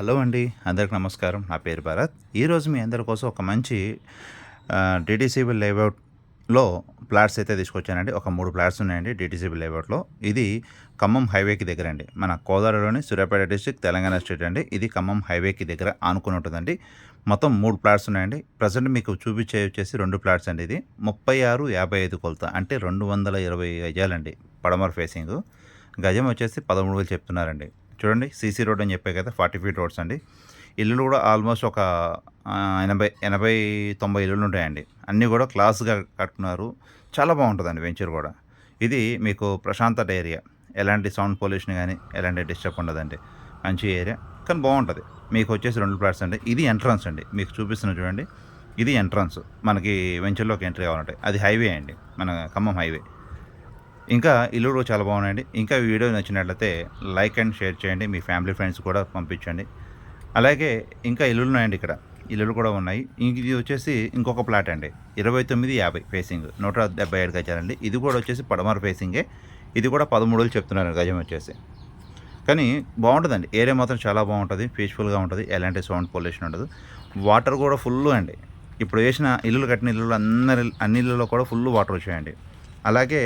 Hello అండి అందరికి నమస్కారం. నా పేరు భరత్. ఈరోజు మీ అందరి కోసం ఒక మంచి డిటీసీబీ లేఅవుట్లో ప్లాట్స్ అయితే తీసుకొచ్చానండి. ఒక మూడు ప్లాట్స్ ఉన్నాయండి డిటీసీబీ లేఅవుట్లో. ఇది ఖమ్మం హైవేకి దగ్గర అండి మన కోదాడలోని సూర్యాపేట డిస్టిక్ తెలంగాణ స్టేట్ అండి. ఇది ఖమ్మం హైవేకి దగ్గర ఆనుకుని ఉంటుందండి. మొత్తం మూడు ప్లాట్స్ ఉన్నాయండి. ప్రజెంట్ మీకు చూపించే వచ్చేసి రెండు ప్లాట్స్ అండి ఇది. ముప్పై ఆరు యాభై ఐదు కొలత అంటే రెండు వందల ఇరవై గజాలండి పడమర ఫేసింగ్. గజం వచ్చేసి పదమూడు వేలు చెప్తున్నారండి. చూడండి సీసీ రోడ్ అని చెప్పే కదా ఫార్టీ ఫీట్ రోడ్స్ అండి. ఇల్లులు కూడా ఆల్మోస్ట్ ఒక ఎనభై ఎనభై తొంభై ఇల్లులు ఉంటాయండి. అన్నీ కూడా క్లాస్గా కట్టుకున్నారు. చాలా బాగుంటుందండి వెంచర్ కూడా. ఇది మీకు ప్రశాంతత ఏరియా. ఎలాంటి సౌండ్ పొల్యూషన్ కానీ ఎలాంటి డిస్టర్బ్ ఉండదండి. మంచి ఏరియా కానీ బాగుంటుంది. మీకు వచ్చేసి రెండు ప్లాట్స్ అండి. ఇది ఎంట్రన్స్ అండి. మీకు చూపిస్తున్న చూడండి. ఇది ఎంట్రన్స్. మనకి వెంచర్లోకి ఎంట్రీ కావాలంటే. అది హైవే అండి. మన ఖమ్మం హైవే. ఇంకా ఇల్లు కూడా చాలా బాగున్నాయండి. ఇంకా ఈ వీడియో నచ్చినట్లయితే లైక్ అండ్ షేర్ చేయండి. మీ ఫ్యామిలీ ఫ్రెండ్స్ కూడా పంపించండి. అలాగే ఇంకా ఇల్లులు ఉన్నాయండి ఇక్కడ. ఇల్లులు కూడా ఉన్నాయి. ఇంక ఇది వచ్చేసి ఇంకొక ప్లాట్ అండి. ఇరవై తొమ్మిది యాభై ఫేసింగ్. నూట డెబ్బై ఏడు గజాలండి. ఇది కూడా వచ్చేసి పడమర ఫేసింగే. ఇది కూడా పదమూడు వేలు చెప్తున్నారు గజం వచ్చేసి. కానీ బాగుంటుందండి. ఏరియా మాత్రం చాలా బాగుంటుంది. పీస్ఫుల్గా ఉంటుంది. ఎలాంటి సౌండ్ పొల్యూషన్ ఉండదు. వాటర్ కూడా ఫుల్ అండి. ఇప్పుడు వేసిన ఇల్లులు కట్టిన ఇల్లులు అందరి అన్ని ఇళ్ళల్లో కూడా ఫుల్ వాటర్ వచ్చాయండి. అలాగే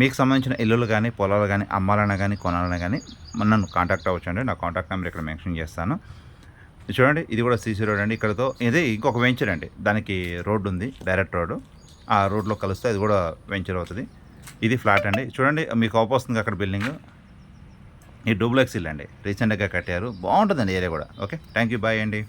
మీకు సంబంధించిన ఇల్లులు కానీ పొలాలు కానీ అమ్మాలన్నా కానీ కొనాలన్నా కానీ నన్ను కాంటాక్ట్ అవ్వచ్చండి. నా కాంటాక్ట్ నెంబర్ ఇక్కడ మెన్షన్ చేస్తాను. చూడండి ఇది కూడా సీసీ రోడ్ అండి. ఇక్కడతో ఇది ఇంకొక వెంచర్ అండి. దానికి రోడ్డు ఉంది డైరెక్ట్ రోడ్డు. ఆ రోడ్లో కలిస్తే అది కూడా వెంచర్ అవుతుంది. ఇది ఫ్లాట్ అండి. చూడండి మీకు వస్తుంది అక్కడ బిల్డింగ్. ఈ డూప్లెక్స్ ఇల్లు అండి. రీసెంట్గా కట్టారు. బాగుంటుందండి ఏరియా కూడా. ఓకే థ్యాంక్ యూ బాయ్ అండి.